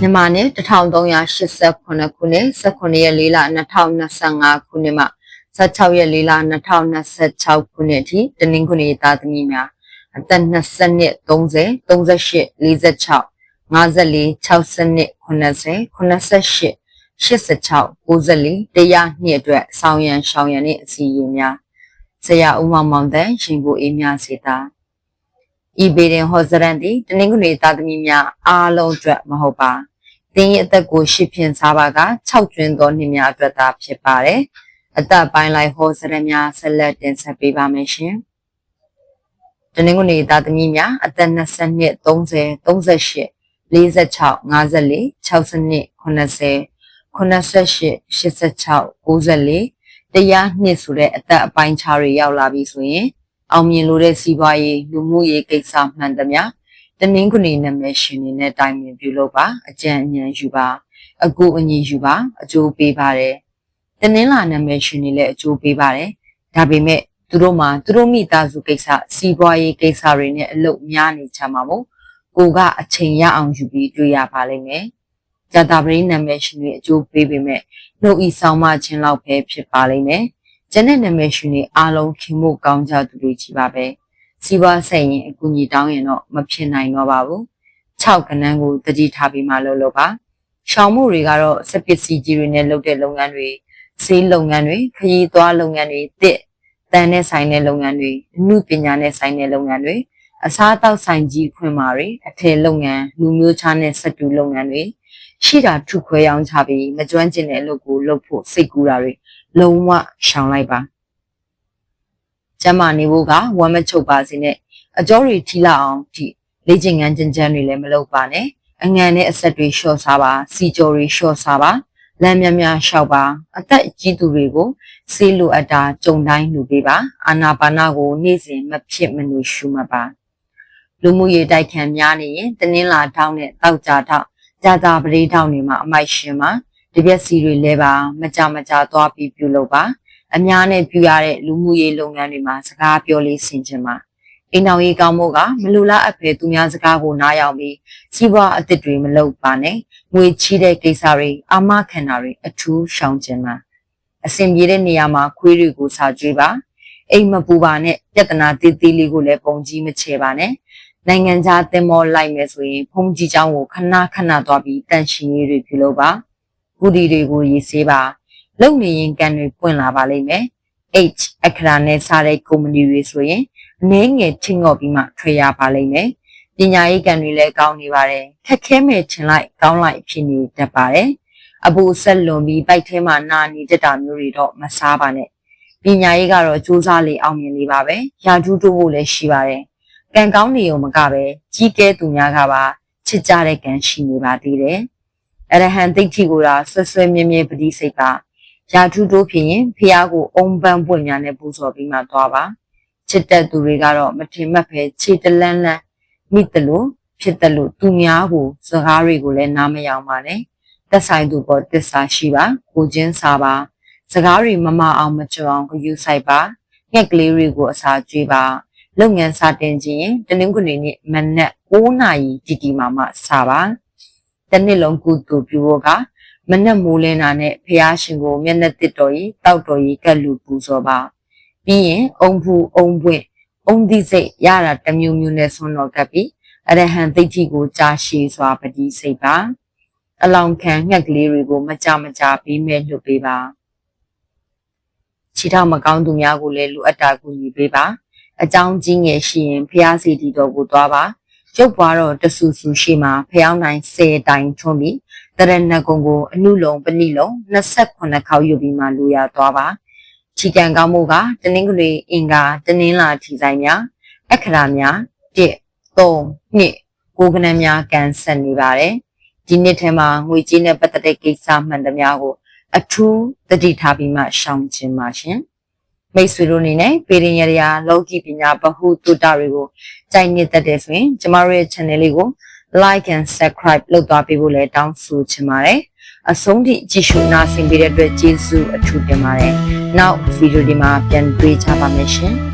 မြန်မာနှစ်1389ခုနှစ်18ရက်4လ2025ခုနှစ်မှ16ရက်4လ2026ခုနှစ်အထိတနင်္ဂနွေသားသမီးများအသက်20နှစ်30 38 46 54 60 90 88 86 94တရားနှစ်အတွက်ဆောင်းရံရှောင်းရံနဲ့အစီအရင်များဆရာဦးမောင်မောင်တန်ရှင်ကိုအေးများစေတာဤပေရင်ဟောစရန်သည်တနင်္ဂနွေသားသမီးများအားလုံးအတွက်မဟုတ်ပါ။ တင်းရဲ့အသက်ကိုရှစ်ဖြင့်စားပါက6ကျွင်းသောနှစ်များအတွက်သာဖြစ်ပါတယ်။အသက်ပိုင်းလိုက်ဟောစရန်များဆက်လက်တင်ဆက်ပေးပါမယ်ရှင်။တနင်္ဂနွေသားသမီးများအသက်22 30 38 46 54 62 80 88 86 94 တရားနှစ်ဆိုတဲ့အသက်အပိုင်းခြားတွေရောက်လာပြီဆိုရင်အောင်မြင်လို့တဲ့စီးပွားရေးလူမှုရေးကိစ္စမှန်သမျှ တနင်္ဂနွေနာမည်ရှင်တွေနဲ့တိုင်ပင်ပြုလုပ်ပါအကြံဉာဏ်ယူပါအကူအညီယူပါအကျိုးပေးပါတယ်တနင်္လာနာမည်ရှင်တွေလည်းအကျိုးပေးပါတယ်ဒါပေမဲ့သူတို့မှာသူတို့မိသားစုကိစ္စစီးပွားရေးကိစ္စတွေနဲ့အလုပ်များနေချမှာမို့ကိုကအချိန်ရအောင်ယူပြီးတွေ့ရပါလိမ့်မယ်ဇာတာပရိနာမည်ရှင်တွေအကျိုးပေးပေမဲ့နှုတ်ဤဆောင်မခြင်းလောက်ပဲဖြစ်ပါလိမ့်မယ်ကျန်တဲ့နာမည်ရှင်တွေအားလုံးခင်ဖို့ကောင်းကြသူတွေကြီးပါပဲ စီးပွားဆိုင်ရင်အကူအညီတောင်းရင်တော့မဖြစ်နိုင်တော့ပါဘူး6ကနန်းကိုတတိထားပြီးမှလုပ်လို့ပါရှောင်းမှုတွေကတော့စက်ပစ္စည်းကြီးတွေနဲ့လုပ်တဲ့လုပ်ငန်းတွေဆေးလုပ်ငန်းတွေခရီးသွားလုပ်ငန်းတွေတစ်တန်နဲ့ဆိုင်တဲ့လုပ်ငန်းတွေအမှုပညာနဲ့ဆိုင်တဲ့လုပ်ငန်းတွေအစားအသောက်ဆိုင်ကြီးခွင့်မာတွေအထည်လုပ်ငန်းလူမျိုးခြားနဲ့စက်တူလုပ်ငန်းတွေရှိတာထုခွဲရောင်းချပြီးမကျွမ်းကျင်တဲ့အလုပ်ကိုလုပ်ဖို့စိတ်ကူးတာတွေလုံးဝရှောင်လိုက်ပါ ကျမနေဖို့ကဝမ်းမချုပ်ပါစေနဲ့အကျော်တွေထိလာအောင်ဒီလေ့ကျင့်ခန်းကျဉ်ကျန်းတွေလည်းမလုပ်ပါနဲ့အငံနဲ့အဆက်တွေလျှော့စားပါစီကြော်တွေလျှော့စားပါလမ်းများများရှောက်ပါအသက်ကြီးသူတွေကိုဆေးလိုအပ်တာကြုံတိုင်းလူပေးပါအာနာပါနာကိုနေ့စဉ်မဖြစ်မနေရှုမှတ်ပါလူမှုရေးတိုက်ခံများနေရင်တနင်္လာထောင်းနဲ့တောက်ကြထောက်ကြာတာပရိထောင်းတွေမှာအမိုက်ရှင်ပါတပြက်စီတွေလဲပါမကြမကြသွားပြီးပြုလုပ်ပါ အများနဲ့ပြုရတဲ့လူမှုရေးလုပ်ငန်းတွေမှာစကားပြောလေးဆင်ခြင်ပါအိမ်တော်ရေးကောင်းဖို့ကမလူလားအဖယ်သူများစကားကိုနားရောက်ပြီးစီးပွားအသစ်တွေမလုပ်ပါနဲ့ငွေချီးတဲ့ကိစ္စတွေအာမခံတာတွေအထူးရှောင်ကျဉ်ပါအဆင်ပြေတဲ့နေရာမှာခွေးတွေကိုစာကြွေးပါအိမ်မပူပါနဲ့ပြဿနာသေးသေးလေးကိုလည်းပုံကြီးမချေပါနဲ့နိုင်ငံခြားသင်္ဘောလိုက်မယ်ဆိုရင်ဖုန်ကြီးချောင်းကိုခဏခဏသွားပြီးတန်ရှင်ရေးတွေပြုလုပ်ပါကုတီတွေကိုရေးဆေးပါ လုံနေရင်ကန်တွေပွင့်လာပါလိမ့်မယ် H အခရာနဲ့စားတဲ့ကုမ္ပဏီတွေဆိုရင်အနည်းငယ်ချင်းငော့ပြီးမှထွက်ရပါလိမ့်မယ်ပညာရေးကန်တွေလည်းကောင်းနေပါတယ်ခက်ခဲမဲ့ချင်လိုက်ကောင်းလိုက်ဖြစ်နေတတ်ပါတယ်အပူဆက်လွန်ပြီးပိုက်ထဲမှာနာနေတတ်တာမျိုးတွေတော့မစားပါနဲ့ပညာရေးကတော့စူးစမ်းလေအောင်မြင်နေပါပဲရာထူးတိုးဖို့လည်းရှိပါတယ်ကံကောင်းနေုံမကပဲကြီးကဲသူများကပါချစ်ကြတဲ့ကံရှိနေပါသေးတယ်အရဟံသိဋ္ဌိကိုသာဆွဆွဲမြဲမြဲပတိစိတ်ပါ ရာထူးတိုးဖြစ်ရင်ဖះကိုအုံပန်းပွင့်များနဲ့ပူဇော်ပြီးမှသွားပါချစ်တဲ့သူတွေကတော့မထင်မှတ်ပဲခြေတလန်းလန်းမိတလို့ဖြစ်တယ်လို့သူများကိုစကားတွေကိုလည်းနားမယောင်ပါနဲ့သက်ဆိုင်သူပေါ်တစ္ဆာရှိပါကိုချင်းစားပါစကားတွေမမအောင်မကြုံအောင်ယူဆိုင်ပါငှက်ကလေးတွေကိုအစာကျွေးပါလုပ်ငန်းစတင်ခြင်းရင်တနင်္ဂနွေနေ့မနက်9နာရီတီတီမှမှစပါတနေ့လုံးကုသိုလ်ပြုဖို့က မနက်မိုးလင်းတာနဲ့ဖះရှင်ကိုမျက်နှာတစ်တော်ကြီးတောက်တော်ကြီးကတ်လူပူဇော်ပါပြီးရင်အုံဖူအုံပွင့်အုံသီးစိတ်ရတာတမျိုးမျိုးနဲ့ဆွန်းတော်ကပ်ပြီးအရဟံသိဋ္ဌိကိုကြာရှည်စွာပတိစိတ်ပါအလောင်းခံငှက်ကလေးတွေကိုမကြမကြပြီးမဲ့လွတ်ပေးပါခြေထောက်မကောင်းသူများကိုလည်းလူအပ်တာကူညီပေးပါအကြောင်းကြီးငယ်ရှိရင်ဖျားစီတီတော်ကိုသွားပါရုပ်ပွားတော့တဆူဆူရှိမှာဖျောင်းနိုင်10တိုင်ထွန်းပြီး တရဏဂုံကိုအနုလုံးပဏိလုံး28ခေါက်ယူပြီးမှလူရသွားပါချီကန်ကောင်းမှုကတနင်္ဂနွေအင်္ဂါတနင်္လာထီဆိုင်များအခရာများ1 3 2ကိုကနန်းများကန်ဆက်နေပါတယ်ဒီနှစ်ထဲမှာငွေကြေးနဲ့ပတ်သက်တဲ့ကိစ္စမှန်သမျှကိုအထူးသတိထားပြီးမှရှောင်ကျဉ်ပါရှင်မိတ်ဆွေတို့အနေနဲ့ပေရင်ရရာလောကီပညာဗဟုသုတတွေကိုကြိုက်နှစ်သက်တဲ့ဆိုရင်ကျမတို့ရဲ့ channel လေးကို like and subscribe လုပ်သွားပေးဖို့လည်းတောင်းဆိုချင်ပါတယ်အဆုံးထိကြည့်ရှုနားဆင်ပေးတဲ့အတွက်ကျေးဇူးအထူးတင်ပါတယ်နောက်ဗီဒီယိုဒီမှာပြန်တွေ့ကြပါမယ်ရှင်